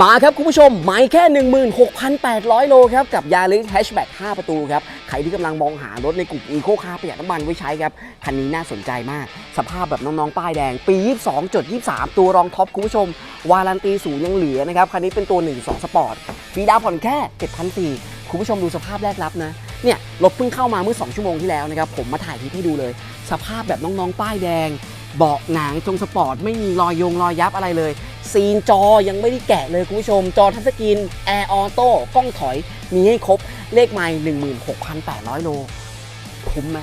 มาครับคุณผู้ชมไม่แค่ 16,800 โลครับ กับยาริสแฮชแบ็ก5ประตูครับ ใครที่กำลังมองหารถในกลุ่มอีโคคาร์ประหยัดน้ำมันไว้ใช้ครับ คันนี้น่าสนใจมาก สภาพแบบน้อง ๆ ป้ายแดง ปี 22.23 ตัวรองท็อปคุณผู้ชม วารันตีศูนย์ยังเหลือนะครับ คันนี้เป็นตัว 12 สปอร์ตฟรีดาวผ่อนแค่ 7,400 คุณผู้ชมดูสภาพแรกรับนะเนี่ยรถเพิ่งเข้ามาเมื่อ 2 ชั่วโมงที่แล้วนะครับผมมาถ่ายคลิปให้ดูเลย สภาพแบบน้องๆป้ายแดง เบาะหนังทรงสปอร์ต ไม่มีรอยยงรอยยับอะไรเลย ซีนจอยังไม่ได้แกะเลยคุณผู้ชม จอทัชสกรีนแอร์ออโต้กล้องถอยมีให้ครบเลขไมล์16,800 โล คุ้มไหม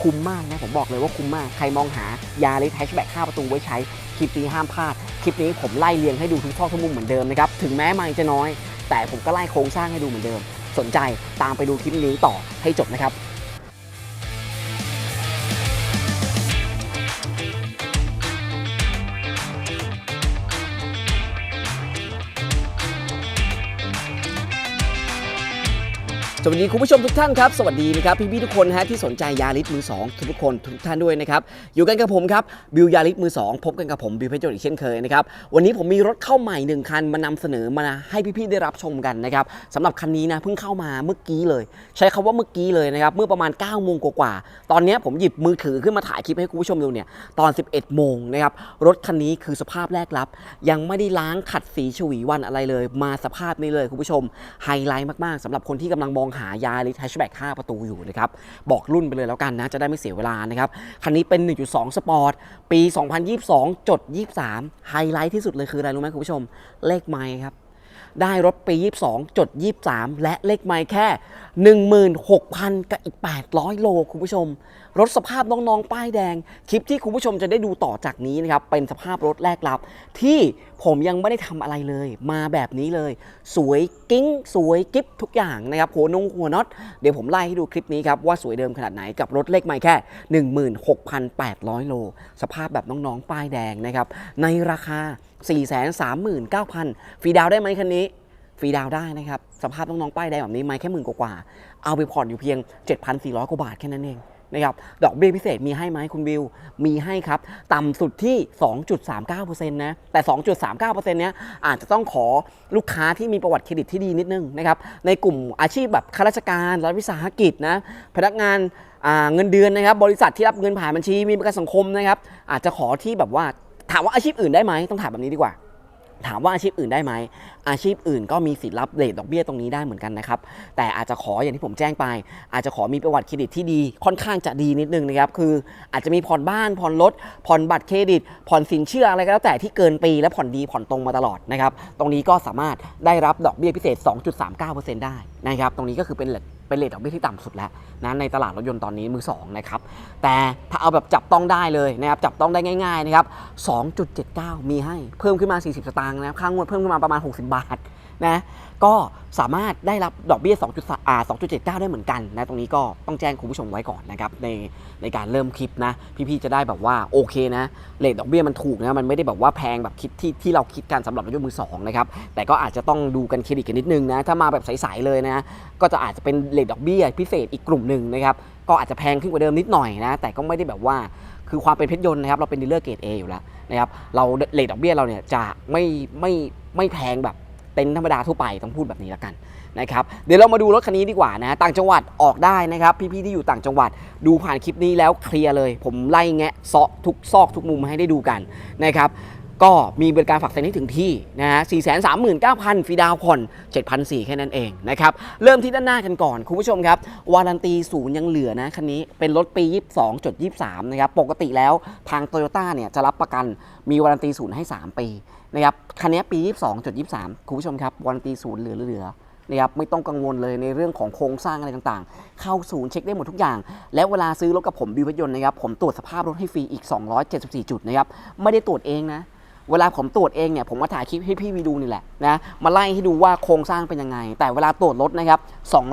คุ้มมากนะ ผมบอกเลยว่าคุ้มมาก ใครมองหายาริสแฮชแบ็ก5ประตูไว้ใช้ คลิปนี้ห้ามพลาด คลิปนี้ผมไล่เรียงให้ดูทุกช่อทุกมุมเหมือนเดิมนะครับ ถึงแม้ไมล์จะน้อย แต่ผมก็ไล่โครงสร้างให้ดูเหมือนเดิม สนใจตามไปดูคลิปนี้ต่อให้จบนะครับ สวัสดีคุณผู้ชมทุกท่านครับ สวัสดีนะครับพี่พี่ทุกคนฮะที่สนใจยาริสมือ2ทุกคนทุกท่านด้วยนะครับอยู่กันกับผมครับบิวยาริสมือ2พบกันกับผมบิวเพชรโจอีกเช่นเคยนะครับวันนี้ผมมีรถเข้าใหม่หนึ่งคันมานำเสนอมาให้พี่ๆได้รับชมกันนะครับสำหรับคันนี้นะเพิ่งเข้ามาเมื่อกี้เลย ใช้คำว่าเมื่อกี้เลยนะครับเมื่อประมาณ9ก้าโมงกว่าๆตอนนี้ผมหยิบมือถือขึ้นมาถ่ายคลิปให้คุณผู้ชมดูเนี่ยตอน 11โมงนะครับรถคันนี้คือสภาพแรกรับ ยังไม่ได้ล้างขัดสีฉวีวันอะไรเลย มาสภาพนี้เลยคุณผู้ชมไฮไลท์มากๆสำหรับคนที่กำลังมองหายาริทแฮชแบ็ก5ประตูอยู่นะครับ บอกรุ่นไปเลยแล้วกันนะ จะได้ไม่เสียเวลานะครับ คันนี้เป็น 1.2 สปอร์ต ปี 2022 จด 23 ไฮไลท์ที่สุดเลยคืออะไรรู้ไหมคุณผู้ชม เลขไม้ครับ ได้รถปี 22 จด 23 และเลขไม้แค่ 16,000 กับอีก 800 โลคุณผู้ชม รถสภาพน้องๆ ป้ายแดง คลิปที่คุณผู้ชมจะได้ดูต่อจากนี้นะครับ เป็นสภาพรถแรกรับ ที่ผมยังไม่ได้ทำอะไรเลย มาแบบนี้เลย สวยกิ้ง สวยกิ๊บทุกอย่างนะครับหัวนงหัวน็อตเดี๋ยวผมไล่ให้ดูคลิปนี้ครับ ว่าสวยเดิมขนาดไหนกับรถเลขไมล์แค่ 16,800 โล สภาพแบบน้องๆ ป้ายแดงนะครับในราคา 439,000 ฟรีดาวได้ไหมคันนี้ฟรีดาวได้นะครับ สภาพน้องๆป้ายแดงแบบนี้ไม่แค่หมื่นกว่า เอาไปผ่อนอยู่เพียง 7,400 กว่าบาทแค่นั้นเอง นะครับดอกเบี้ยพิเศษมีให้ไหมคุณบิว มีให้ครับ ต่ำสุดที่ 2.39%นะแต่ 2.39%เนี้ยอาจจะต้องขอลูกค้าที่มีประวัติเครดิตที่ดีนิดนึงนะครับในกลุ่มอาชีพแบบข้าราชการรัฐวิสาหกิจนะพนักงานาเงินเดือนนะครับบริษัทที่รับเงินผ่านบัญชีมีประกันสังคมนะครับอาจจะขอที่แบบว่าถามว่าอาชีพอื่นได้ไหมต้องถามแบบนี้ดีกว่า ถามว่าอาชีพอื่นได้ไหม อาชีพอื่นก็มีสิทธิ์รับเลทดอกเบี้ยตรงนี้ได้เหมือนกันนะครับ แต่อาจจะขออย่างที่ผมแจ้งไป อาจจะขอมีประวัติเครดิตที่ดี ค่อนข้างจะดีนิดนึงนะครับ คืออาจจะมีผ่อนบ้านผ่อนรถผ่อนบัตรเครดิต ผ่อนสินเชื่ออะไรก็แล้วแต่ที่เกินปีและผ่อนดีผ่อนตรงมาตลอดนะครับ ตรงนี้ก็สามารถได้รับดอกเบี้ยพิเศษ 2.39%ได้นะครับ ตรงนี้ก็คือเป็นเป็นเลทดอกเบี้ยที่ต่ำสุดแล้วนะในตลาดรถยนต์ตอนนี้มือสองนะครับแต่ถ้าเอาแบบจับต้องได้เลยนะครับจับต้องได้ง่ายๆนะครับ2.79 มีให้เพิ่มขึ้นมา 40 สตางค์นะครับค่างวดเพิ่มขึ้นมาประมาณ 60 บาทนะ ก็สามารถได้รับดอกเบี้ย2 2 7 9 ได้เหมือนกันนะ ตรงนี้ก็ต้องแจ้งคุณผู้ชมไว้ก่อนนะครับในในการเริ่มคลิปนะ พี่ๆ จะได้แบบว่าโอเคนะเลทดอกเบี้ยมันถูกนะ มันไม่ได้แบบว่าแพงแบบคิดที่ที่เราคิดกันสำหรับรถยนต์มือสองนะครับ แต่ก็อาจจะต้องดูกันเครดิตกันนิดนึงนะ ถ้ามาแบบใสๆเลยนะ ก็จะอาจจะเป็นเลทดอกเบี้ยพิเศษอีกกลุ่มหนึ่งนะครับ ก็อาจจะแพงขึ้นกว่าเดิมนิดหน่อยนะ แต่ก็ไม่ได้แบบว่าคือความเป็นเพชรยนต์นะครับ เราเป็นดีลเลอร์เกรด A อยู่แล้วนะครับ เราเลทดอกเบี้ยเราเนี่ยจะไม่ไม่ไม่แพงแบบ เต็นท์ธรรมดาทั่วไปต้องพูดแบบนี้แล้วกันนะครับเดี๋ยวเรามาดูรถคันนี้ดีกว่านะต่างจังหวัดออกได้นะครับ พี่ๆที่อยู่ต่างจังหวัดดูผ่านคลิปนี้แล้วเคลียร์เลย ผมไล่แงะเซาะทุกซอกทุกมุมให้ได้ดูกันนะครับก็มีบริการฝากเซ็นให้ถึงที่นะฮะ 4 3 9 0 0 0 ฟรีดาวน์ผ่อน7,400 แค่นั้นเองนะครับ เริ่มที่ด้านหน้ากันก่อน คุณผู้ชมครับ วารันตีศูนย์ยังเหลือนะ คันนี้เป็นรถปี 22.23 นะครับ ปกติแล้วทางโตโยต้าเนี่ยจะรับประกันมีวารันตีศูนย์ให้ 3 ปี นะครับคันนี้ปี 22.23 คุณผู้ชมครับวารันตีศูนย์เหลือเหลือนะครับไม่ต้องกังวลเลยในเรื่องของโครงสร้างอะไรต่างๆ เข้าศูนย์เช็คได้หมดทุกอย่าง แล้วเวลาซื้อรถกับผมบิวพยนต์นะครับผมตรวจสภาพรถให้ฟรีอีก 274 จุดนะครับไม่ได้ตรวจเองนะเวลาผมตรวจเองเนี่ยผมมาถ่ายคลิปให้พี่วีดูนี่แหละนะมาไล่ให้ดูว่าโครงสร้างเป็นยังไง แต่เวลาตรวจรถนะครับ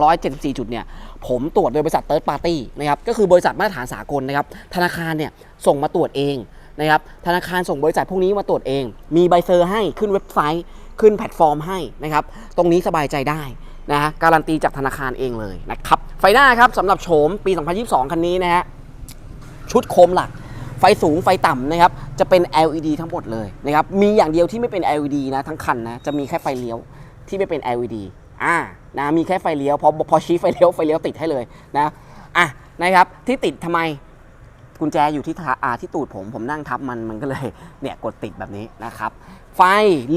274 จุดเนี่ยผมตรวจโดยบริษัทเติร์ดปาร์ตี้นะครับก็คือบริษัทมาตรฐานสากลนะครับธนาคารเนี่ยส่งมาตรวจเอง นะครับธนาคารส่งบริษัทพวกนี้มาตรวจเอง มีใบเซอร์ให้ขึ้นเว็บไซต์ ขึ้นแพลตฟอร์มให้นะครับตรงนี้สบายใจได้นะฮะการันตีจากธนาคารเองเลยนะครับไฟหน้าครับสำหรับโฉมปี 2022 คันนี้นะฮะชุดโคมหลักไฟสูงไฟต่ำนะครับจะเป็น LED ทั้งหมดเลยนะครับมีอย่างเดียวที่ไม่เป็น LED นะทั้งคันนะจะมีแค่ไฟเลี้ยวที่ไม่เป็น LED อ่านะมีแค่ไฟเลี้ยวพอพอชี้ไฟเลี้ยวไฟเลี้ยวติดให้เลยนะอะนะครับที่ติดทำไม กุญแจอยู่ที่ทาอาที่ตูดผม ผมนั่งทับมันมันก็เลยเนี่ยกดติดแบบนี้นะครับ ไฟ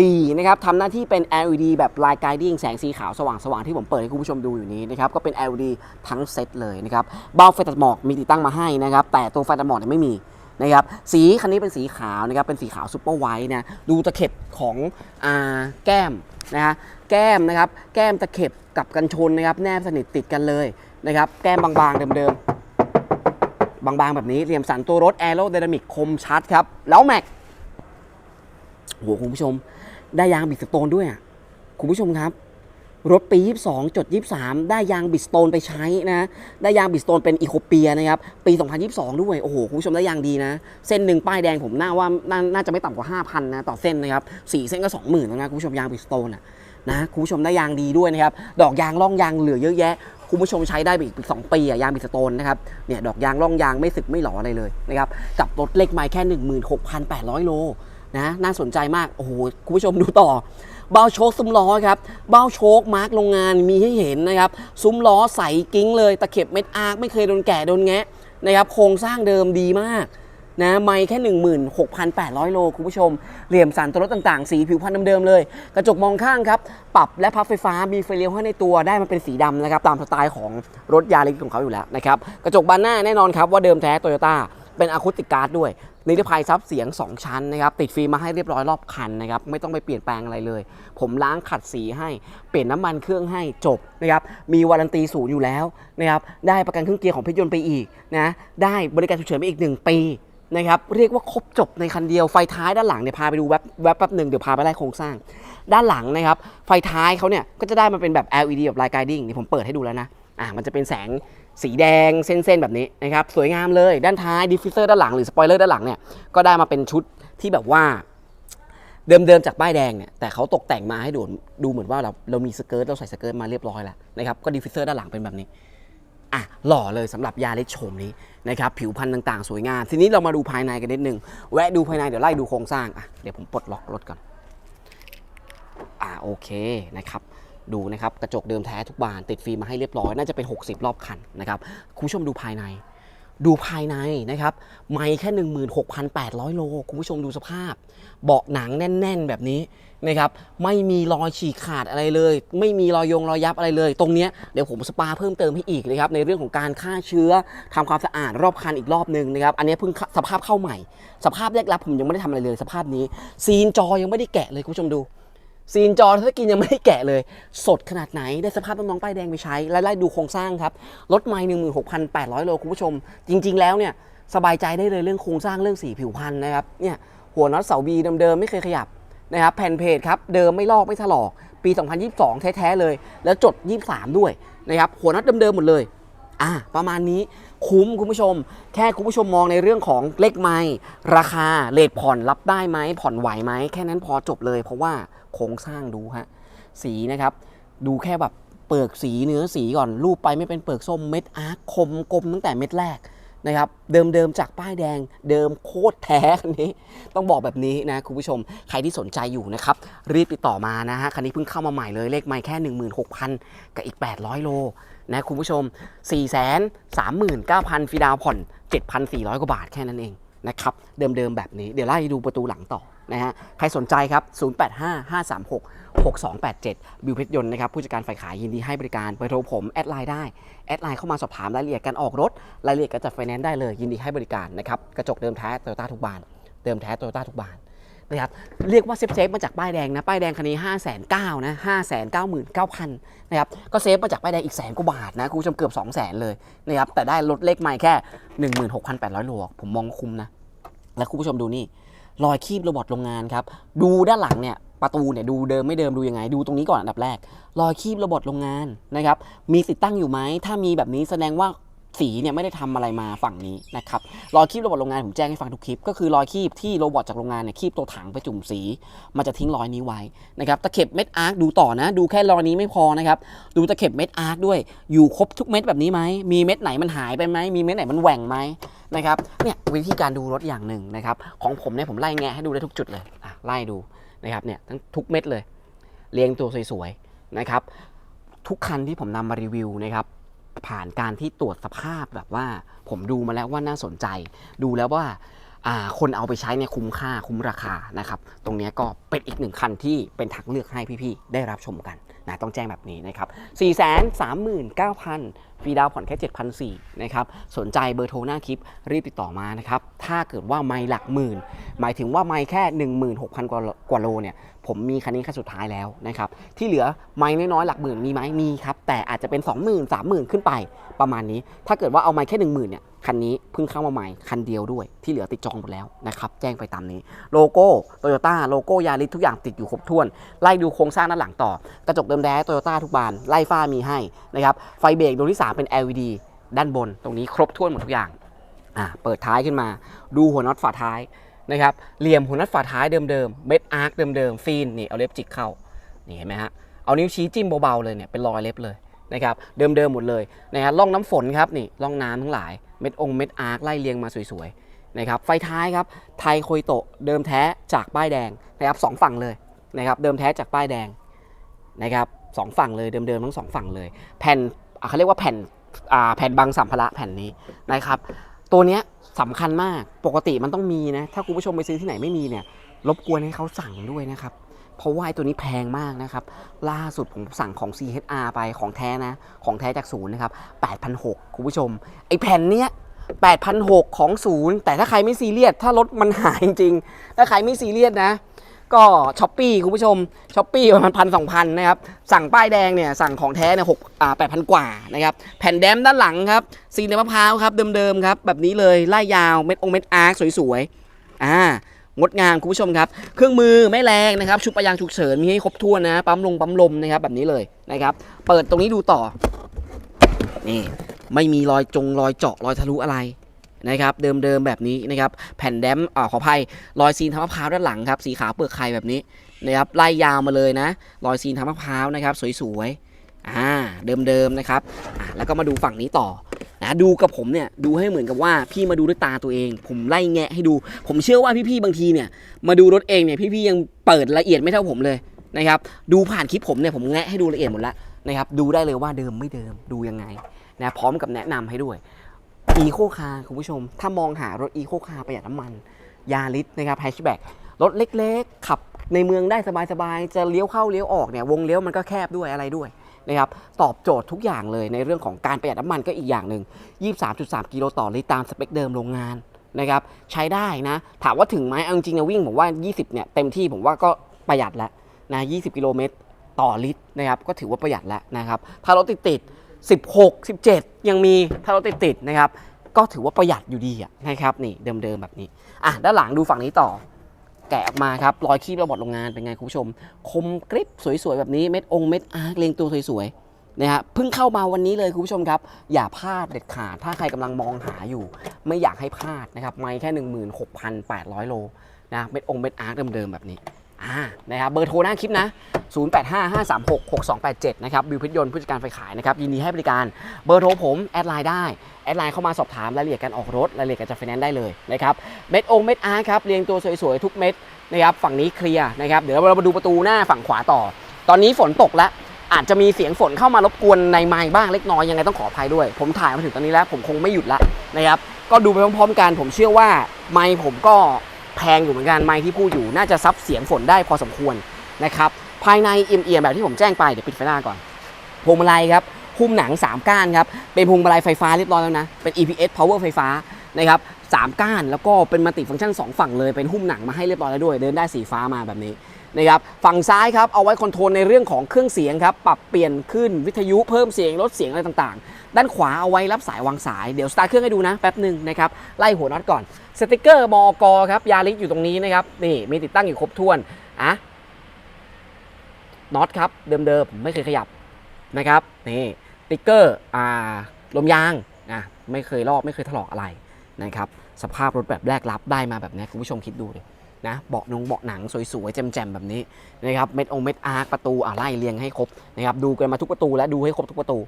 ลีนะครับทำหน้าที่เป็น LED แบบลาย guiding แสงสีขาวสว่างสว่างที่ผมเปิดให้คุณผู้ชมดูอยู่นี้นะครับก็เป็น LED ทั้งเซตเลยนะครับเบ้าไฟตัดหมอกมีติดตั้งมาให้นะครับแต่ตัวไฟตัดหมอกเนี่ยไม่มีนะครับสีคันนี้เป็นสีขาวนะครับเป็นสีขาวซูเปอร์ไวท์นะดูตะเข็บของอแก้มนะฮะแก้มนะครับแก้มตะเข็บกับกันชนนะครับแนบสนิทติดกันเลยนะครับแก้มบางๆเดิมๆ บางๆ แบบนี้เหลี่ยมสันตัวรถแอโร d y นามิกคมชัดครับ แล้วแม็กโหคุณผู้ชม ได้ยางบิดสโตนด้วยอะคุณผู้ชมครับ รถปี 22จด23 ได้ยางบิดสโตนไปใช้นะ ได้ยางบิดสโตนเป็นอีโคเปียนะครับ ปี 2022 ด้วย โอ้โห คุณผู้ชมได้ยางดีนะ เส้นหนึ่งป้ายแดงผมน่าว่านาน่าจะไม่ต่ำกว่า 5,000 นะ ต่อเส้นนะครับสี่เส้นก็ 20,000แล้วนะคุณผู้ชมยางบิดสโตนอะนะคุณผู้ชมได้ยางดีด้วยนะครับ ดอกยางร่องยางเหลือเยอะแยะ คุณผู้ชมใช้ได้ไปอีกสองปีอะยางบิสโตนนะครับเนี่ยดอกยางร่องยางไม่สึกไม่หลออะไรเลยนะครับกับรถเล็กไม้แค่ 16,800 โลนะน่าสนใจมาก โอ้โห คุณผู้ชมดูต่อ เบ้าโชคซุ้มล้อครับ เบ้าโชคมาร์กโรงงานมีให้เห็นนะครับ ซุ้มล้อใสกิ้งเลย ตะเข็บเม็ดอาร์คไม่เคยโดนแกะโดนแงะนะครับ โครงสร้างเดิมดีมาก นะไม่แค่ 16,800 โลคุณผู้ชม เหลี่ยมสันตัวรถต่างๆ สีผิวพันธุ์เดิมๆเลย กระจกมองข้างครับ ปรับและพับไฟฟ้ามีไฟเลี้ยวให้ในตัวได้มันเป็นสีดำนะครับ ตามสไตล์ของรถยาริสของเขาอยู่แล้วนะครับ กระจกบานหน้าแน่นอนครับว่าเดิมแท้โตโยต้าเป็นอะคูสติกการ์ดด้วยนิรภัยซับเสียง 2 ชั้นนะครับ ติดฟิล์มมาให้เรียบร้อยรอบคันนะครับ ไม่ต้องไปเปลี่ยนแปลงอะไรเลย ผมล้างขัดสีให้ เปลี่ยนน้ำมันเครื่องให้จบนะครับ มีวารันตีศูนย์อยู่แล้วนะครับ ได้ประกันเครื่องเกียร์ของเพชรยนต์ไปอีกนะ ได้บริการฉุกเฉินไปอีก 1 ปี นะครับเรียกว่าครบจบในคันเดียวไฟท้ายด้านหลังเนี่ยพาไปดูแวบแวบแป๊บหนึ่งเดี๋ยวพาไปไล่โครงสร้าง ด้านหลังนะครับไฟท้ายเขาเนี่ยก็จะได้มาเป็นแบบ LED แบบ Light Guiding นี่ผมเปิดให้ดูแล้วนะอ่ามันจะเป็นแสงสีแดงเส้นๆแบบนี้นะครับสวยงามเลยด้านท้ายดิฟฟิวเซอร์ด้านหลังหรือสปอยเลอร์ด้านหลังเนี่ยก็ได้มาเป็นชุดที่แบบว่าเดิมๆจากป้ายแดงเนี่ยแต่เขาตกแต่งมาให้ดูดูเหมือนว่าเราเรามีสเกิร์ตเราใส่สเกิร์ตมาเรียบร้อยแล้วนะครับก็ดิฟฟิวเซอร์ด้านหลังเป็นแบบนี้ อะหล่อเลยสำหรับยาเล็กโฉมนี้นะครับผิวพันธุ์ต่างๆ สวยงาม ทีนี้เรามาดูภายในกันนิดนึง แวะดูภายในเดี๋ยวไล่ดูโครงสร้างอะเดี๋ยวผมปลดล็อกรถก่อนอ่าโอเคนะครับดูนะครับกระจกเดิมแท้ทุกบานติดฟิล์มมาให้เรียบร้อย น่าจะเป็น 60 รอบคันนะครับคุณผู้ชมดูภายใน ดูภายในนะครับไม่แค่ 16,800 โล คุณผู้ชมดูสภาพ เบาะหนังแน่น ๆ แบบนี้ นะครับไม่มีรอยฉีกขาดอะไรเลย ไม่มีรอยยงรอยยับอะไรเลย ตรงนี้เดี๋ยวผมสปาเพิ่มเติมให้อีกนะครับในเรื่องของการฆ่าเชื้อทำความสะอาดรอบคันอีกรอบหนึ่งนะครับอันนี้เพิ่งสภาพเข้าใหม่ สภาพแรกรับผมยังไม่ได้ทำอะไรเลย สภาพนี้ ซีนจอยังไม่ได้แกะเลยคุณผู้ชมดูซีนจอถ้ากินยังไม่ได้แกะเลย สดขนาดไหนได้สภาพน้องๆป้ายแดงไปใช้ไล่ดูโครงสร้างครับรถไม่หนึ่งหมื่นหกพันแปดร้อยโลคุณผู้ชม จริง ๆ แล้วเนี่ยสบายใจได้เลยเรื่องโครงสร้างเรื่องสีผิวพันธุ์นะครับเนี่ยหัวน็อตเสาบีเดิมๆไม่เคยขยับ นะครับแผ่นเพจครับเดิมไม่ลอกไม่ถลอก ปี 2022 แท้ๆเลย แล้วจด 23 ด้วยนะครับหัวน็อตเดิมๆหมดเลยอะประมาณนี้คุ้มคุณผู้ชม แค่คุณผู้ชมมองในเรื่องของเลขไม้ราคาเลทผ่อนรับได้ไหมผ่อนไหวไหมแค่นั้นพอจบเลย เพราะว่าโครงสร้างดูฮะสีนะครับ ดูแค่แบบเปลือกสีเนื้อสีก่อนรูปไปไม่เป็นเปลือกส้มเม็ดอาร์คคมกลมตั้งแต่เม็ดแรก นะครับเดิมๆจากป้ายแดงเดิมโคตรแท้คันนี้ ต้องบอกแบบนี้นะคุณผู้ชมใครที่สนใจอยู่นะครับรีบติดต่อมานะฮะคันนี้เพิ่งเข้ามาใหม่เลยเลขไม่แค่ 16,000 กับอีก 800 โลนะคุณผู้ชม 4 3 9 0 0 0ฟีดาวผ่อน 7,400 กว่าบาทแค่นั้นเองนะครับเดิมๆแบบนี้เดี๋ยวไล่ดูประตูหลังต่อนะฮะใครสนใจครับ 085536 6287 บิวเพชรยนต์นะครับผู้จัดการฝ่ายขายยินดีให้บริการเบอร์โทรผม แอดไลน์ได้ แอดไลน์เข้ามาสอบถามรายละเอียดการออกรถ รายละเอียดการจัดไฟแนนซ์ได้เลยยินดีให้บริการนะครับกระจกเดิมแท้โตโยต้าทุกบานเดิมแท้โตโยต้าทุกบานนะครับเรียกว่าเซฟเซฟมาจากป้ายแดงนะป้ายแดงคันนี้5 9 0 0 0นะ5 9 9 9 0 0นะครับก็เซฟมาจากป้ายแดงอีกแสนกว่าบาทนะคุณผู้ชมเกือบ 2 0 0 0 0 0 เลยนะครับแต่ได้รถเลขใหม่แค่ 16,800โลผมมองคุ้มนะแล้วคุณผู้ชมดูนี่ รอยคีบโรบอทโรงงานครับ ดูด้านหลังเนี่ยประตูเนี่ยดูเดิมไม่เดิมดูยังไง ดูตรงนี้ก่อนอันดับแรก รอยคีบโรบอทโรงงานนะครับ มีติดตั้งอยู่ไหมถ้ามีแบบนี้แสดงว่า สีเนี่ยไม่ได้ทำอะไรมาฝั่งนี้นะครับรอยคีบโรบอทโรงงานผมแจ้งให้ฟังทุกคลิป ก็คือรอยคีบที่โรบอทจากโรงงานเนี่ยคีบตัวถังไปจุ่มสี มันจะทิ้งรอยนี้ไว้นะครับตะเข็บเม็ดอาร์คดูต่อนะ ดูแค่รอยนี้ไม่พอนะครับดูตะเข็บเม็ดอาร์คด้วยอยู่ครบทุกเม็ดแบบนี้ไหมมีเม็ดไหนมันหายไปไหมมีเม็ดไหนมันแหว่งไหมนะครับเนี่ยวิธีการดูรถอย่างหนึ่งนะครับของผมเนี่ยผมไล่แงะให้ดูได้ทุกจุดเลยอะไล่ดูนะครับเนี่ยทั้งทุกเม็ดเลย เรียงตัวสวยๆนะครับทุกคันที่ผมนำมารีวิวนะครับ ผ่านการที่ตรวจสภาพแบบว่า ผมดูมาแล้วว่าน่าสนใจ ดูแล้วว่าคนเอาไปใช้เนี่ยคุ้มค่าคุ้มราคานะครับ ตรงนี้ก็เป็นอีกหนึ่งคันที่เป็นทางเลือกให้พี่ๆ ได้รับชมกันนะต้องแจ้งแบบนี้นะครับ 4 3 9 0 0 0ฟรีดาวผ่อนแค่ 7,400นะครับ สนใจเบอร์โทรหน้าคลิปรีบติดต่อมานะครับ ถ้าเกิดว่าไม่หลักหมื่น หมายถึงว่าไม่แค่ 16,000 กว่ากว่าโลเนี่ย ผมมีคันนี้คันสุดท้ายแล้วนะครับที่เหลือไม่น้อยๆหลักหมื่นมีไหมมีครับแต่อาจจะเป็น 20,000 30,000ขึ้นไปประมาณนี้ ถ้าเกิดว่าเอาไม่แค่10,000เนี่ยคันนี้เพิ่งเข้ามาใหม่คันเดียวด้วย ที่เหลือติดจองหมดแล้วนะครับแจ้งไปตามนี้โลโก้โตโยต้าโลโก้ยาริสทุกอย่างติดอยู่ครบถ้วน ไล่ดูโครงสร้างด้านหลังต่อ กระจกเดิมแดงโตโยต้าทุกบานไล่ฝ้ามีให้นะครับไฟเบรกดวงที่ 3 เป็น LED ด้านบน ตรงนี้ครบถ้วนหมดทุกอย่างอ่าเปิดท้ายขึ้นมา ดูหัวน็อตฝาท้าย นะครับเหลี่ยมหัวน็อตฝาท้ายเดิมๆเม็ดอาร์คเดิมๆฟีนนี่เอาเล็บจิกเข้านี่เห็นไหมฮะเอานิ้วชี้จิ้มเบาๆเลยเนี่ยเป็นรอยเล็บเลยนะครับเดิมๆหมดเลยนะฮะร่องน้ำฝนครับนี่ร่องน้ำทั้งหลายเม็ดองค์เม็ดอาร์คไล่เรียงมาสวยๆนะครับไฟท้ายครับไทยโคยโตะเดิมแท้จากป้ายแดงนะครับสองฝั่งเลยนะครับเดิมแท้จากป้ายแดงนะครับสองฝั่งเลยเดิมๆทั้งสองฝั่งเลย แผ่นเขาเรียกว่าแผ่นแผ่นบังสัมภาระแผ่นนี้นะครับตัวเนี้ย สำคัญมากปกติมันต้องมีนะ ถ้าคุณผู้ชมไปซื้อที่ไหนไม่มีเนี่ย รบกวนให้เขาสั่งด้วยนะครับ เพราะว่าไอ้ตัวนี้แพงมากนะครับ ล่าสุดผมสั่งของ CHR ไปของแท้นะ ของแท้จากศูนย์นะครับ8,006คุณผู้ชม ไอ้แผ่นเนี้ย8,006ของศูนย์แต่ถ้าใครไม่ซีเรียส ถ้ารถมันหายจริง ถ้าใครไม่ซีเรียสนะ ก็ช้อปปี้คุณผู้ชมช้อปปี้ประมาณพันสองพันนะครับ สั่งป้ายแดงเนี่ย สั่งของแท้เนี่ยหกอ่าแปดพันกว่านะครับ แผ่นแดมด้านหลังครับซีนมะพร้าวครับ เดิมๆครับ แบบนี้เลยไล่ยาวเม็ดองเม็ดอาร์คสวยๆ อ่างดงามคุณผู้ชมครับ เครื่องมือไม่แรงนะครับ ชุดประยางฉุกเฉินมีให้ครบถ้วนนะ ปั๊มลงปั๊มลมนะครับแบบนี้เลยนะครับ เปิดตรงนี้ดูต่อ นี่ ไม่มีรอยจงรอยเจาะรอยทะลุอะไร นะครับเดิมๆแบบนี้นะครับแผ่นแดมอ่าขออภัยรอยซีนทามะพร้าวด้านหลังครับสีขาวเปลือกไข่แบบนี้นะครับไล่ยาวมาเลยนะรอยซีนทามะพร้าวนะครับสวยๆอ่าเดิมๆนะครับอ่าแล้วก็มาดูฝั่งนี้ต่อนะดูกับผมเนี่ยดูให้เหมือนกับว่าพี่มาดูด้วยตาตัวเอง ผมไล่แงะให้ดู ผมเชื่อว่าพี่ๆบางทีเนี่ยมาดูรถเองเนี่ยพี่ๆยังเปิดละเอียดไม่เท่าผมเลยนะครับดูผ่านคลิปผมเนี่ยผมแงะให้ดูละเอียดหมดแล้วนะครับดูได้เลยว่าเดิมไม่เดิมดูยังไงนะพร้อมกับแนะนำให้ด้วย อีโคคาร์คุณผู้ชม ถ้ามองหารถอีโคคาร์ประหยัดน้ำมันยาริสนะครับแฮชแบ็กรถเล็กๆ ขับในเมืองได้สบายๆ จะเลี้ยวเข้าเลี้ยวออกเนี่ยวงเลี้ยวมันก็แคบด้วยอะไรด้วยนะครับตอบโจทย์ทุกอย่างเลยในเรื่องของการประหยัดน้ำมันก็อีกอย่างหนึ่ง 23.3 กิโลต่อลิตรตามสเปคเดิมโรงงานนะครับใช้ได้นะ ถามว่าถึงไหมเอาจริงๆนะวิ่งผมว่า 20 เนี่ยเต็มที่ผมว่าก็ประหยัดแล้วนะ 20 กิโลเมตรต่อลิตรนะครับก็ถือว่าประหยัดแล้วนะครับถ้ารถติดติดๆ 16 17 ยังมีถ้ารถติดติดๆนะครับ ก็ถือว่าประหยัดอยู่ดีนะครับนี่เดิมๆแบบนี้อะด้านหลังดูฝั่งนี้ต่อ แกะออกมาครับรอยคีบระบบโรงงานเป็นไงคุณผู้ชม คมกริบสวยๆแบบนี้เม็ดองเม็ดอาร์คเรียงตัวสวยๆนะฮะเพิ่งเข้ามาวันนี้เลยคุณผู้ชมครับ อย่าพลาดเด็ดขาดถ้าใครกำลังมองหาอยู่ ไม่อยากให้พลาดนะครับไม่แค่ 16,800 โลนะเม็ดองเม็ดอาร์คเดิมๆแบบนี้ อ่านะครับเบอร์โทรหน้าคลิปนะ 0855366287 นะครับบิวพิทยนต์ผู้จัดการไฟขายนะครับยินดีให้บริการเบอร์โทรผมแอดไลน์ได้ แอดไลน์เข้ามาสอบถามรายละเอียดการออกรถรายละเอียดการจัดไฟแนนซ์ได้เลยนะครับเม็ดองเม็ดอาร์ครับเรียงตัวสวยๆ ทุกเม็ดนะครับฝั่งนี้เคลียร์นะครับเดี๋ยวเรามาดูประตูหน้าฝั่งขวาต่อ ตอนนี้ฝนตกแล้วอาจจะมีเสียงฝนเข้ามารบกวนในไมค์บ้างเล็กน้อยยังไงต้องขออภัยด้วย ผมถ่ายมาถึงตอนนี้แล้วผมคงไม่หยุดละนะครับก็ดูไปพร้อมๆกันผมเชื่อว่าไมค์ผมก็ แพงอยู่เหมือนกันไมค์ที่พูดอยู่น่าจะซับเสียงฝนได้พอสมควรนะครับภายในเอียมๆแบบที่ผมแจ้งไปเดี๋ยวปิดไฟหน้าก่อนพวงมาลัยครับหุ้มหนัง 3 ก้านครับเป็นพวงมาลัยไฟฟ้าเรียบร้อยแล้วนะเป็น EPS power ไฟฟ้านะครับสามก้านแล้วก็เป็นมัลติฟังก์ชัน2ฝั่งเลยเป็นหุ้มหนังมาให้เรียบร้อยแล้วด้วย เดินได้สีฟ้ามาแบบนี้ นะครับฝั่งซ้ายครับเอาไว้คอนโทรลในเรื่องของเครื่องเสียงครับปรับเปลี่ยนขึ้นวิทยุเพิ่มเสียงลดเสียงอะไรต่างๆ ด้านขวาเอาไว้รับสายวางสายเดี๋ยวสตาร์เครื่องให้ดูนะแป๊บหนึ่งนะครับไล่หัวน็อตก่อนสติกเกอร์มอกครับยาลิสอยู่ตรงนี้นะครับนี่มีติดตั้งอยู่ครบถ้วนอะน็อตครับเดิมๆไม่เคยขยับนะครับนี่ติ๊กเกอร์อ่าลมยางนะไม่เคยลอกไม่เคยถลอกอะไรนะครับสภาพรถแบบแรกรับได้มาแบบนี้คุณผู้ชมคิดดูดิ นะเบาะนงเบาะหนังสวยๆแจ่มๆแบบนี้นะครับเม็ดองเม็ดอาร์คประตูอะไล่เรียงให้ครบนะครับดูกันมาทุกประตูและดูให้ครบทุกประตู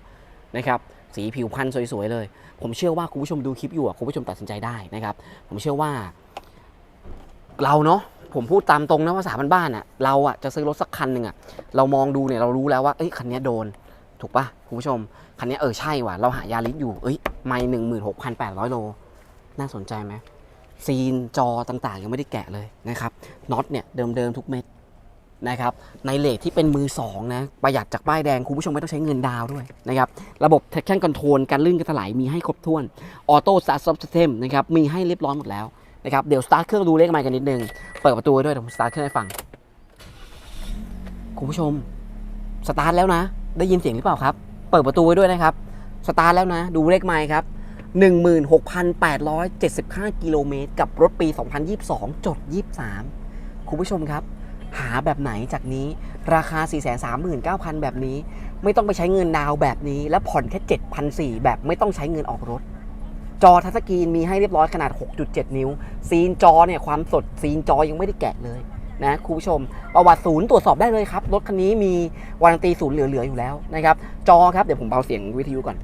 นะครับสีผิวพันธ์สวยๆเลย ผมเชื่อว่าคุณผู้ชมดูคลิปอยู่คุณผู้ชมตัดสินใจได้นะครับ ผมเชื่อว่า เราเนาะผมพูดตามตรงนะภาษาบ้านๆอะเราอะจะซื้อรถสักคันหนึ่งอะเรามองดูเนี่ยเรารู้แล้วว่าเอ้ยคันนี้โดนถูกปะคุณผู้ชม คันนี้เออใช่ว่ะเราหายาลิสอยู่เอ้ยไม่หนึ่งหมื่นหกพันแปดร้อยโล น่าสนใจไหม ซีนจอต่างๆ ยังไม่ได้แกะเลยนะครับน็อตเนี่ยเดิมๆทุกเม็ดนะครับในเลทที่เป็นมือสองนะประหยัดจากป้ายแดงคุณผู้ชมไม่ต้องใช้เงินดาวด้วยนะครับระบบ traction control การลื่นการถลายมีให้ครบถ้วนออโต้ start stop system นะครับมีให้เรียบร้อยหมดแล้วนะครับเดี๋ยวสตาร์ทเครื่องดูเลขไมค์กันนิดนึง เปิดประตูด้วยเดี๋ยวผมสตาร์ทเครื่องให้ฟัง คุณผู้ชมสตาร์ทแล้วนะ ได้ยินเสียงหรือเปล่าครับ เปิดประตูไว้ด้วยนะครับสตาร์ทแล้วนะ ดูเลขไมค์ครับ 16,875 กิโลเมตร กับรถปี 2022 จด 23 คุณผู้ชมครับ หาแบบไหนจากนี้ราคา 439,000 แบบนี้ ไม่ต้องไปใช้เงินดาวแบบนี้ และผ่อนแค่ 7,400 แบบไม่ต้องใช้เงินออกรถ จอทัชสกรีนมีให้เรียบร้อยขนาด 6.7 นิ้ว ซีนจอเนี่ยความสดซีนจอยังไม่ได้แกะเลยนะคุณผู้ชมประวัติศูนย์ตรวจสอบได้เลยครับ รถคันนี้มีวารันตีศูนย์เหลือ ๆ อยู่แล้วนะครับ จอครับ เดี๋ยวผมเบาเสียงวิทยุก่อน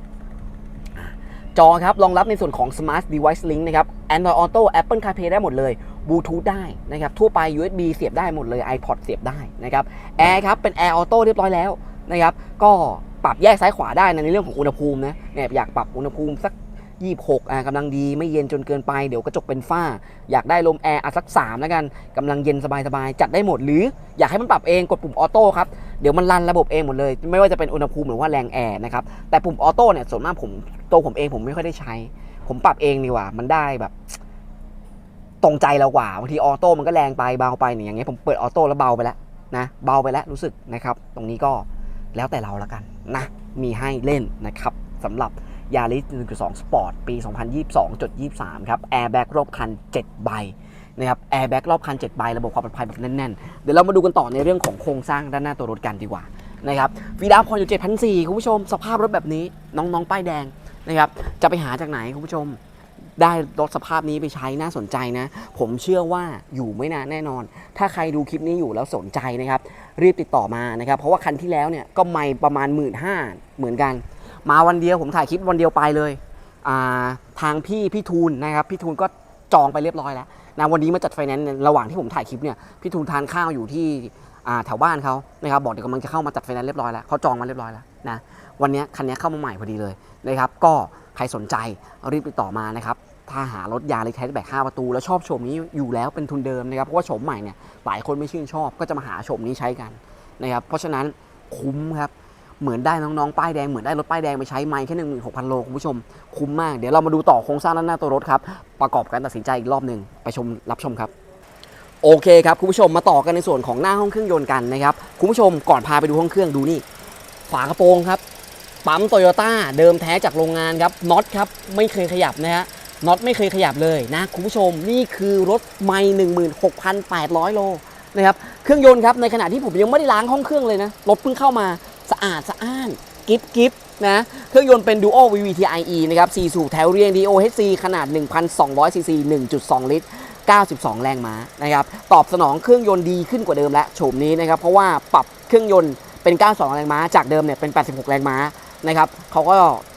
จอครับรองรับในส่วนของ Smart Device Link นะครับ Android Auto Apple CarPlay ได้หมดเลยบลูทูธได้นะครับทั่วไป USB เสียบได้หมดเลย iPod เสียบได้นะครับแอร์ครับเป็น Air Auto เรียบร้อยแล้วนะครับก็ปรับแยกซ้ายขวาได้นะในเรื่องของอุณหภูมินะเนี่ยอยากปรับอุณหภูมิสัก 26อ่ากำลังดีไม่เย็นจนเกินไปเดี๋ยวกระจกเป็นฝ้า อยากได้ลมแอร์อะสัก3แล้วกันกำลังเย็นสบายๆจัดได้หมดหรืออยากให้มันปรับเองกดปุ่มออโต้ครับเดี๋ยวมันรันระบบเองหมดเลย ไม่ว่าจะเป็นอุณหภูมิหรือว่าแรงแอร์นะครับแต่ปุ่มออโต้เนี่ยส่วนมากผมตัวผมเองผมไม่ค่อยได้ใช้ ผมปรับเองดีกว่า มันได้แบบตรงใจเรากว่าบางทีออโต้มันก็แรงไปเบาไปเนี่ยอย่างเงี้ยผมเปิดออโต้แล้วเบาไปแล้วนะเบาไปแล้วรู้สึกนะครับ ตรงนี้ก็แล้วแต่เราละกันนะมีให้เล่นนะครับสำหรับ ยาริส1.2 Sport ปี 2022.23 ครับ แอร์แบ็กรอบคัน 7 ใบนะครับ แอร์แบ็กรอบคัน 7 ใบ ระบบความปลอดภัยแบบแน่น ๆ เดี๋ยวเรามาดูกันต่อในเรื่องของโครงสร้างด้านหน้าตัวรถกันดีกว่านะครับฟีดาพออยู่7,400 คุณผู้ชม สภาพรถแบบนี้น้องๆ ป้ายแดงนะครับ จะไปหาจากไหนคุณผู้ชม ได้รถสภาพนี้ไปใช้น่าสนใจนะ ผมเชื่อว่าอยู่ไม่นานแน่นอน ถ้าใครดูคลิปนี้อยู่แล้วสนใจนะครับ รีบติดต่อมานะครับ เพราะว่าคันที่แล้วเนี่ยก็ไม่ประมาณ 1 5ื่นเหมือนกัน มาวันเดียวผมถ่ายคลิปวันเดียวไปเลยาทางพี่พี่ทูลนะครับพี่ทูลก็จองไปเรียบร้อยแล้วนะวันนี้มาจัดไฟแนนซ์ระหว่างที่ผมถ่ายคลิปเนี่ยพี่ทูลทานข้าวอยู่ที่แถวบ้านเขานะครับบอกเดี๋ยวกำลังจะเข้ามาจัดไฟแนนซ์เรียบร้อยแล้วเขาจองมาเรียบร้อยแล้วนะวันนี้คันนี้เข้ามาใหม่พอดีเลยนะครับก็ใครสนใจรีบติดต่อมานะครับถ้าหารถยาริสแคทแบ็ก5ประตู แล้วชอบโฉมนี้อยู่แล้วเป็นทุนเดิมนะครับเพราะว่าโฉมใหม่เนี่ยหลายคนไม่ชื่นชอบก็จะมาหาโฉมนี้ใช้กันนะครับเพราะฉะนั้นคุ้มครับ เหมือนได้น้องๆป้ายแดงเหมือนได้รถป้ายแดงไปใช้ไม่แค่หนึ่งหมื่นหกพันโลคุณผู้ชมคุ้มมากเดี๋ยวเรามาดูต่อโครงสร้างด้านหน้าตัวรถครับประกอบการตัดสินใจอีกรอบหนึ่งไปชมรับชมครับโอเคครับคุณผู้ชมมาต่อกันในส่วนของหน้าห้องเครื่องยนต์กันนะครับคุณผู้ชมก่อนพาไปดูห้องเครื่องดูนี่ ฝากระโปรงครับปั๊มโตโยต้าเดิมแท้จากโรงงานครับน็อตครับไม่เคยขยับนะฮะน็อตไม่เคยขยับเลยนะคุณผู้ชมนี่คือรถไม่หนึ่งหมื่นหกพันแปดร้อยโลนะครับเครื่องยนต์ครับในขณะที่ผมยังไม่ได้ล้างห้องเครื่องเลยนะรถเพิ่งเข้ามา สะอาดสะอ้านกิฟกิฟนะเครื่องยนต์เป็น Duo VVT-IE นะครับ4สูบแถวเรียง DOHC ขนาด 1,200 cc 1.2 ลิตร 92 แรงม้านะครับตอบสนองเครื่องยนต์ดีขึ้นกว่าเดิมและโฉมนี้นะครับเพราะว่าปรับเครื่องยนต์เป็น 92 แรงม้า จากเดิมเนี่ยเป็น 86 แรงม้านะครับเขาก็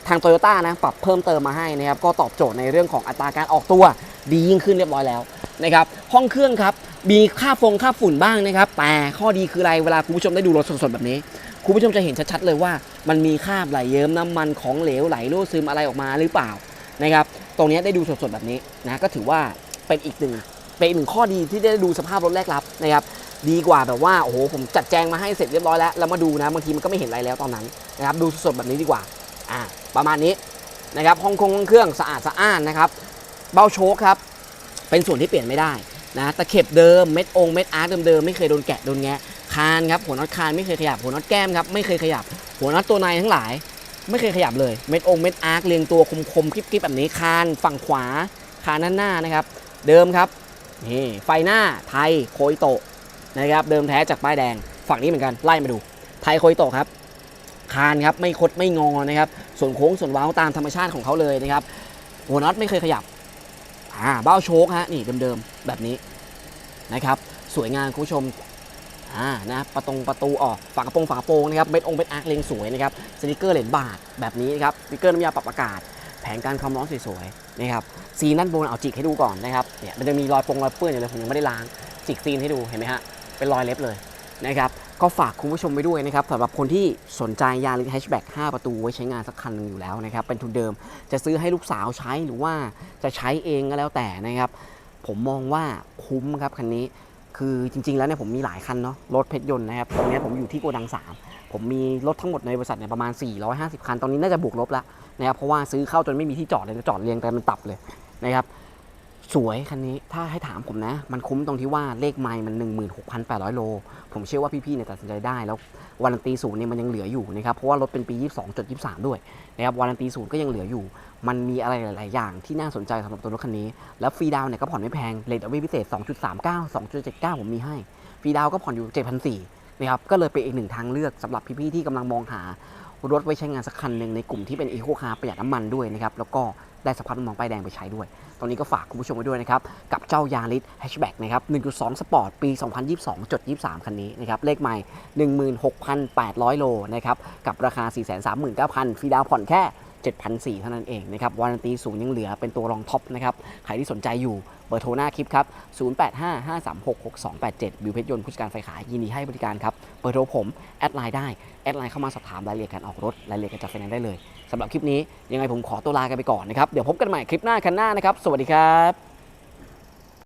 ทางโตโยต้านะปรับเพิ่มเติมมาให้นะครับก็ตอบโจทย์ในเรื่องของอัตราการออกตัวดียิ่งขึ้นเรียบร้อยแล้วนะครับห้องเครื่องครับ มีค่าฟงค่าฝุ่นบ้างนะครับ แต่ข้อดีคืออะไรเวลาคุณผู้ชมได้ดูรถสดๆแบบนี้ คุณผู้ชมจะเห็นชัดๆเลยว่า มันมีคราบไหลเยิ้มน้ำมันของเหลวไหลรั่วซึมอะไรออกมาหรือเปล่านะครับ ตรงนี้ได้ดูสดๆแบบนี้นะก็ถือว่าเป็นอีกหนึ่งเป็นอีกหนึ่งข้อดีที่ได้ดูสภาพรถแรกรับนะครับ ดีกว่าแบบว่าโอ้โหผมจัดแจงมาให้เสร็จเรียบร้อยแล้วแล้วมาดูนะบางทีมันก็ไม่เห็นอะไรแล้วตอนนั้นนะครับดูสดๆแบบนี้ดีกว่าอ่าประมาณนี้นะครับห้องคงห้องเครื่องสะอาดสะอ้านนะครับ เบ้าโชคครับเป็นส่วนที่เปลี่ยนไม่ได้ นะตะเข็บเดิมเม็ดองเม็ดอาร์ตเดิมๆไม่เคยโดนแกะโดนแงะคานครับหัวน็อตคานไม่เคยขยับหัวน็อตแก้มครับไม่เคยขยับ หัวน็อตตัวในทั้งหลาย ไม่เคยขยับเลยเม็ดองเม็ดอาร์คเรียงตัวคมๆคลิปๆแบบนี้คานฝั่งขวาคานด้านหน้านะครับ เดิมครับนี่ไฟหน้าไทยโคยโตะนะครับเดิมแท้จากป้ายแดงฝั่งนี้เหมือนกันไล่มาดู ไทยโคยโตะครับคานครับไม่คดไม่งอนะครับส่วนโค้งส่วนว้าตามธรรมชาติของเขาเลยนะครับหัวน็อตไม่เคยขยับอ่าเบ้าโชคฮะนี่เดิมๆ แบบนี้นะครับ สวยงามคุณผู้ชมอ่านะประตงประตูออกฝากระโปรงฝากระโปรงนะครับเบ็ดองค์เบ็ดอาร์คเลงสวยนะครับสติกเกอร์เหรียญบาทแบบนี้นะครับสติกเกอร์น้ำยาปรับอากาศ แผงการความร้อนสวยๆนะครับซีนด้านบนเอาจิกให้ดูก่อนนะครับเนี่ยมันจะมีรอยปงรอยเปื้อนอยู่เลยผมยังไม่ได้ล้างจิกซีนให้ดูเห็นไหมฮะเป็นรอยเล็บเลยนะครับก็ฝากคุณผู้ชมไว้ด้วยนะครับสำหรับคนที่สนใจยาริสแฮชแบ็ก5ประตูไว้ใช้งานสักคันหนึงอยู่แล้วนะครับเป็นทุนเดิมจะซื้อให้ลูกสาวใช้หรือว่าจะใช้เองก็แล้วแต่นะครับ ผมมองว่าคุ้มครับคันนี้ คือจริง ๆ แล้วเนี่ยผมมีหลายคันเนาะรถเพชรยนต์นะครับตรงนี้ผมอยู่ที่โกดัง 3 ผมมีรถทั้งหมดในบริษัทเนี่ยประมาณ 450 คัน ตอนนี้น่าจะบวกลบแล้วนะครับเพราะว่าซื้อเข้าจนไม่มีที่จอดเลยจอดเรียงแต่มันตับเลยนะครับ สวยคันนี้ถ้าให้ถามผมนะ มันคุ้มตรงที่ว่าเลขไมล์มัน 16,800 โล ผมเชื่อว่าพี่ๆเนี่ยตัดสินใจได้ แล้ววารันตีศูนย์เนี่ยมันยังเหลืออยู่นะครับเพราะว่ารถเป็นปี 22.23 ด้วยนะครับวารันตีศูนย์ก็ยังเหลืออยู่ มันมีอะไรหลาย ๆ อย่างที่น่าสนใจสำหรับตัวรถคันนี้ แล้วฟรีดาวน์เนี่ยก็ผ่อนไม่แพงเลทเอาไว้พิเศษ 2.39 2.79 ผมมีให้ฟรีดาวน์ก็ผ่อนอยู่7,400นะครับก็เลยเป็นอีกหนึ่งทางเลือกสำหรับพี่ๆที่กำลังมองหารถไว้ใช้งานสักคันหนึ่งในกลุ่มที่เป็นอีโคคาร์ประหยัดน้ำมันด้วยนะครับแล้วก็ได้สภาพน้ำมันป้ายแดงไปใช้ด้วย ตอนนี้ก็ฝากคุณผู้ชมไว้ด้วยนะครับ กับเจ้ายาริสแฮชแบ็กนะครับ 1.2 สปอร์ตปี 2022จด23 คันนี้นะครับ เลขใหม่ 16,800 โลนะครับ กับราคา 439,000 ฟรีดาวผ่อนแค่7,400 เท่านั้นเองนะครับวารันตีศูนย์ยังเหลือเป็นตัวรองท็อปนะครับ ใครที่สนใจอยู่ เบอร์โทรหน้าคลิปครับ 0855366287 บิวเพชรยนต์ผู้จัดการไฟขายยินดีให้บริการครับ เบอร์โทรผม แอดไลน์ได้ แอดไลน์เข้ามาสอบถามรายละเอียดการออกรถ รายละเอียดการจัดไฟแนนซ์ได้เลยสำหรับคลิปนี้ยังไงผมขอตัวลากันไปก่อนนะครับ เดี๋ยวพบกันใหม่คลิปหน้าคันหน้านะครับ สวัสดีครับ